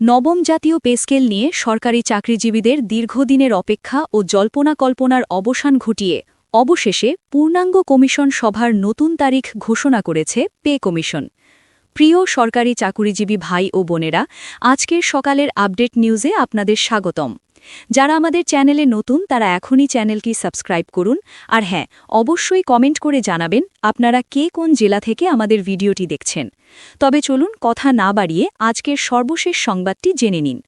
নবম জাতীয় পেস্কেল নিয়ে সরকারি চাকরিজীবীদের দীর্ঘদিনের অপেক্ষা ও জল্পনা কল্পনার অবসান ঘটিয়ে অবশেষে পূর্ণাঙ্গ কমিশন সভার নতুন তারিখ ঘোষণা করেছে পে কমিশন। প্রিয় সরকারি চাকুরিজীবী ভাই ও বোনেরা, আজকের সকালের আপডেট নিউজে আপনাদের স্বাগতম। যারা আমাদের চ্যানেলে নতুন, তারা এখনই চ্যানেলটি সাবস্ক্রাইব করুন। আর হ্যাঁ অবশ্যই কমেন্ট করে জানাবেন আপনারা কে কোন জেলা থেকে আমাদের ভিডিওটি দেখছেন। তবে চলুন কথা না বাড়িয়ে আজকের সর্বশেষ সংবাদটি জেনে নিন।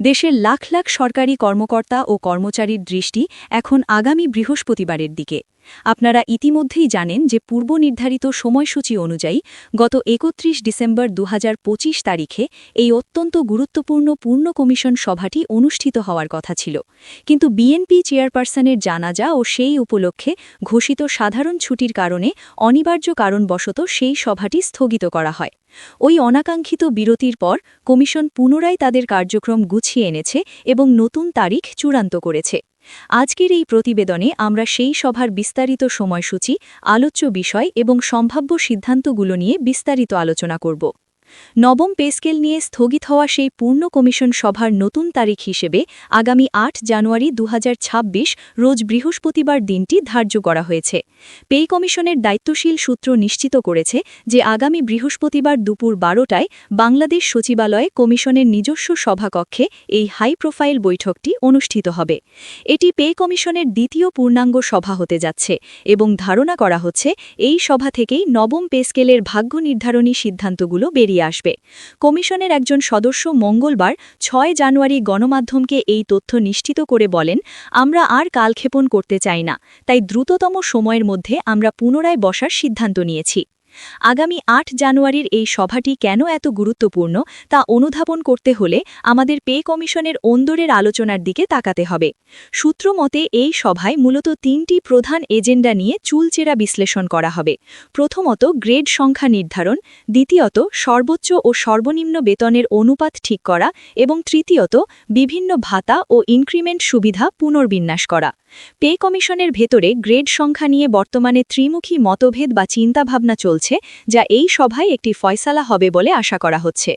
দেশের লাখ লাখ সরকারি কর্মকর্তা ও কর্মচারীর দৃষ্টি এখন আগামী বৃহস্পতিবারের দিকে। আপনারা ইতিমধ্যেই জানেন যে পূর্ব নির্ধারিত সময়সূচি অনুযায়ী গত একত্রিশ ডিসেম্বর দু হাজার পঁচিশ তারিখে এই অত্যন্ত গুরুত্বপূর্ণ পূর্ণ কমিশন সভাটি অনুষ্ঠিত হওয়ার কথা ছিল। কিন্তু বিএনপি চেয়ারপারসনের জানাজা ও সেই উপলক্ষে ঘোষিত সাধারণ ছুটির কারণে অনিবার্য কারণবশত সেই সভাটি স্থগিত করা হয়। ওই অনাকাঙ্ক্ষিত বিরতির পর কমিশন পুনরায় তাদের কার্যক্রম গুছিয়ে এনেছে এবং নতুন তারিখ চূড়ান্ত করেছে। আজকের এই প্রতিবেদনে আমরা সেই সভার বিস্তারিত সময়সূচি, আলোচ্য বিষয় এবং সম্ভাব্য সিদ্ধান্তগুলো নিয়ে বিস্তারিত আলোচনা করব। নবম পেস্কেল নিয়ে স্থগিত হওয়া সেই পূর্ণ কমিশন সভার নতুন তারিখ হিসেবে আগামী আট জানুয়ারি দু হাজার ছাব্বিশ রোজ বৃহস্পতিবার দিনটি ধার্য করা হয়েছে। পে কমিশনের দায়িত্বশীল সূত্র নিশ্চিত করেছে যে আগামী বৃহস্পতিবার দুপুর বারোটায় বাংলাদেশ সচিবালয়ে কমিশনের নিজস্ব সভাকক্ষে এই হাই প্রোফাইল বৈঠকটি অনুষ্ঠিত হবে। এটি পে কমিশনের দ্বিতীয় পূর্ণাঙ্গ সভা হতে যাচ্ছে এবং ধারণা করা হচ্ছে এই সভা থেকেই নবম পে স্কেলের ভাগ্য নির্ধারণী সিদ্ধান্তগুলো বেরিয়ে আসবে। কমিশনের একজন সদস্য মঙ্গলবার ছয় জানুয়ারি গণমাধ্যমকে এই তথ্য নিশ্চিত করে বলেন, আমরা আর কালক্ষেপণ করতে চাই না। তাই দ্রুততম সময়ের মধ্যে আমরা পুনরায় বসার সিদ্ধান্ত নিয়েছি। আগামী আট জানুয়ারির এই সভাটি কেন এত গুরুত্বপূর্ণ তা অনুধাবন করতে হলে আমাদের পে কমিশনের অন্দরের আলোচনার দিকে তাকাতে হবে। সূত্র মতে, এই সভায় মূলত তিনটি প্রধান এজেন্ডা নিয়ে চুলচেরা বিশ্লেষণ করা হবে। প্রথমত, গ্রেড সংখ্যা নির্ধারণ, দ্বিতীয়ত, সর্বোচ্চ ও সর্বনিম্ন বেতনের অনুপাত ঠিক করা এবং তৃতীয়ত, বিভিন্ন ভাতা ও ইনক্রিমেন্ট সুবিধা পুনর্বিন্যাস করা। পে কমিশনের ভেতরে গ্রেড সংখ্যা নিয়ে বর্তমানে ত্রিমুখী মতভেদ বা চিন্তাভাবনা চলছে, যা এই সভায় একটি ফয়সালা হবে বলে আশা করা হচ্ছে।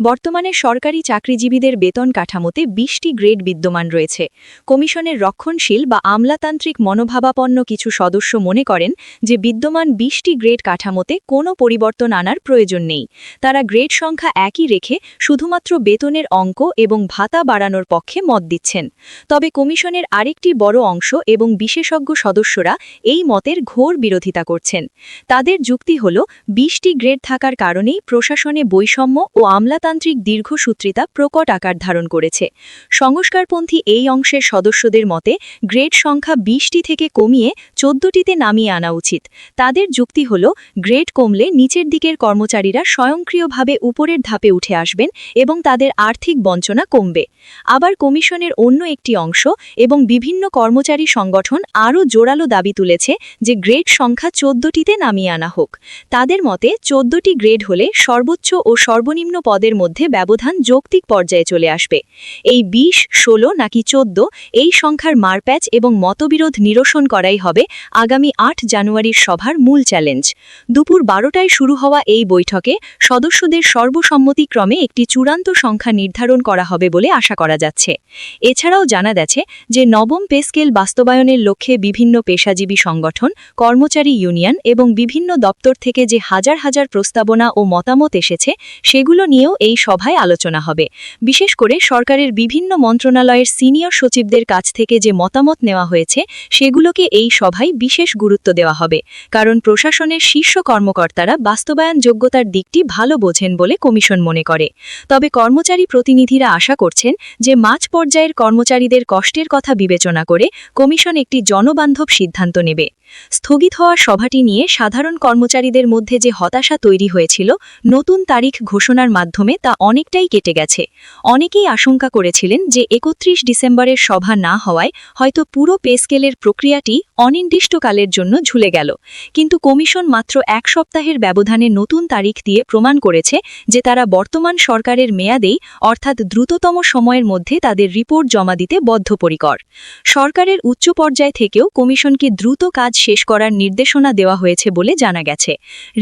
বর্তমানে সরকারি চাকরিজীবীদের বেতন কাঠামোতে বিশটি গ্রেড বিদ্যমান রয়েছে। কমিশনের রক্ষণশীল বা আমলাতান্ত্রিক মনোভাবাপন্ন কিছু সদস্য মনে করেন যে বিদ্যমান বিশটি গ্রেড কাঠামোতে কোনো পরিবর্তন আনার প্রয়োজন নেই। তারা গ্রেড সংখ্যা একই রেখে শুধুমাত্র বেতনের অঙ্ক এবং ভাতা বাড়ানোর পক্ষে মত দিচ্ছেন। তবে কমিশনের আরেকটি বড় অংশ এবং বিশেষজ্ঞ সদস্যরা এই মতের ঘোর বিরোধিতা করছেন। তাদের যুক্তি হল, বিশটি গ্রেড থাকার কারণেই প্রশাসনে বৈষম্য ও আমলাতান্ত্রিক দীর্ঘসূত্রিতা প্রকট আকার ধারণ করেছে। সংস্কারপন্থী এই অংশের সদস্যদের মতে, গ্রেড সংখ্যা বিশটি থেকে কমিয়ে চোদ্দটিতে নামিয়ে আনা উচিত। তাদের যুক্তি হল, গ্রেড কমলে নিচের দিকের কর্মচারীরা স্বয়ংক্রিয়ভাবে উপরের ধাপে উঠে আসবেন এবং তাদের আর্থিক বঞ্চনা কমবে। আবার কমিশনের অন্য একটি অংশ এবং বিভিন্ন কর্মচারী সংগঠন আরও জোরালো দাবি তুলেছে যে গ্রেড সংখ্যা চোদ্দটিতে নামিয়ে আনা হোক। তাদের মতে, চোদ্দটি গ্রেড হলে সর্বোচ্চ ও সর্বনিম্ন পদের মধ্যে ব্যবধান যৌক্তিক পর্যায়ে চলে আসবে। এই বিশ, ষোলো নাকি চোদ্দ এই সংখ্যার মারপ্যাচ এবং মতবিরোধ নিরসন করাই হবে আগামী আট জানুয়ারির সভার মূল চ্যালেঞ্জ। দুপুর বারোটায় শুরু হওয়া এই বৈঠকে সদস্যদের সর্বসম্মতিক্রমে একটি চূড়ান্ত সংখ্যা নির্ধারণ করা হবে বলে আশা করা যাচ্ছে। এছাড়াও জানা গেছে যে নবম পে স্কেল বাস্তবায়নের লক্ষ্যে বিভিন্ন পেশাজীবী সংগঠন, কর্মচারী ইউনিয়ন এবং বিভিন্ন দপ্তর থেকে যে হাজার হাজার প্রস্তাবনা ও মতামত এসেছে, সেগুলো নিয়েও এই সভায় আলোচনা হবে। বিশেষ করে সরকারের বিভিন্ন মন্ত্রণালয়ের সিনিয়র সচিবদের কাছ থেকে যে মতামত নেওয়া হয়েছে, সেগুলোকে এই সভায় বিশেষ গুরুত্ব দেওয়া হবে। কারণ প্রশাসনের শীর্ষ কর্মকর্তারা বাস্তবায়ন যোগ্যতার দিকটি ভালো বোঝেন বলে কমিশন মনে করে। তবে কর্মচারী প্রতিনিধিরা আশা করছেন যে মাঝ পর্যায়ের কর্মচারীদের কষ্টের কথা বিবেচনা করে কমিশন একটি জনবান্ধব সিদ্ধান্ত নেবে। স্থগিত হওয়া সভাটি নিয়ে সাধারণ কর্মচারীদের মধ্যে যে হতাশা তৈরি হয়েছিল, নতুন তারিখ ঘোষণার মাধ্যমে তা অনেকটাই কেটে গেছে। অনেকেই আশঙ্কা করেছিলেন যে একত্রিশ ডিসেম্বরের সভা না হওয়ায় হয়তো পুরো পে স্কেলের প্রক্রিয়াটি অনির্দিষ্টকালের জন্য ঝুলে গেল। কিন্তু কমিশন মাত্র এক সপ্তাহের ব্যবধানে নতুন তারিখ দিয়ে প্রমাণ করেছে যে তারা বর্তমান সরকারের মেয়াদেই, অর্থাৎ দ্রুততম সময়ের মধ্যে তাদের রিপোর্ট জমা দিতে বদ্ধপরিকর। সরকারের উচ্চ পর্যায় থেকেও কমিশনকে দ্রুত কাজ শেষ করার নির্দেশনা দেওয়া হয়েছে বলে জানা গেছে।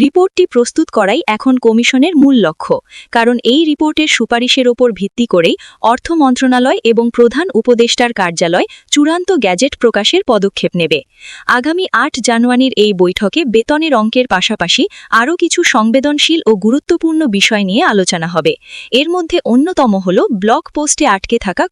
রিপোর্টটি প্রস্তুত করাই এখন কমিশনের মূল লক্ষ্য, কারণ এই রিপোর্টের সুপারিশের ওপর ভিত্তি করেই অর্থ মন্ত্রণালয় এবং প্রধান উপদেষ্টার কার্যালয় চূড়ান্ত গ্যাজেট প্রকাশের পদক্ষেপ নেবে। আগামী আট জানুয়ারির এই বৈঠকে বেতনের অঙ্কের পাশাপাশি আরও কিছু সংবেদনশীল ও গুরুত্বপূর্ণ বিষয় নিয়ে আলোচনা হবে। এর মধ্যে অন্যতম হল ব্লক পোস্টে আটকে থাকা